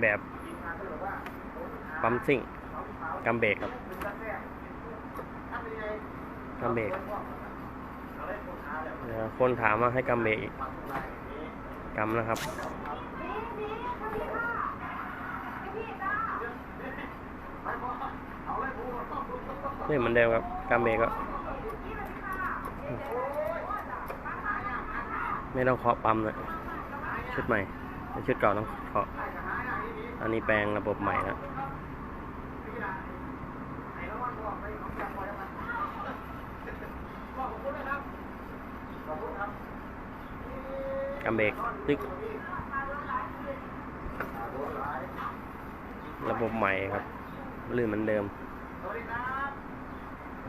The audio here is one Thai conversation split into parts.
แบบปั๊มซิ่งกัมเบรกครับกัมเบรกคนถามว่าให้กัมเบรกอีกกัมนะครับนี่เหมือนเดิมครับกัมเบรกก็ไม่ต้องเคาะปั๊มเลยชุดใหม่ ชุดเก่าต้องเคาะอันนี้แปลงระบบใหม่แล้วกัมเบรกตึกระบบใหม่ครับลื่นเหมือนเดิม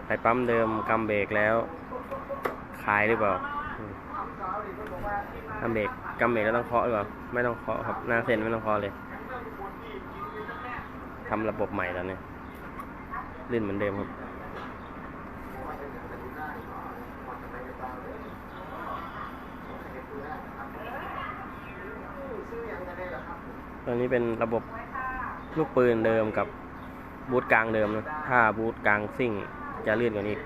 ไปปั๊มเดิมกัมเบรกแล้ว คลายหรือเปล่า อืมกัมเบรกกัมเบรกแล้วต้องเคาะหรือเปล่าไม่ต้องเคาะครับหน้าเส้นไม่ต้องเคาะเลยทำระบบใหม่แล้วเนี่ยลื่นเหมือนเดิมครับตอนนี้เป็นระบบลูกปืนเดิมกับบูทกลางเดิมนะถ้าบูทกลางซิ่งจะเลื่อนกว่านี้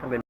ถ้าเป็น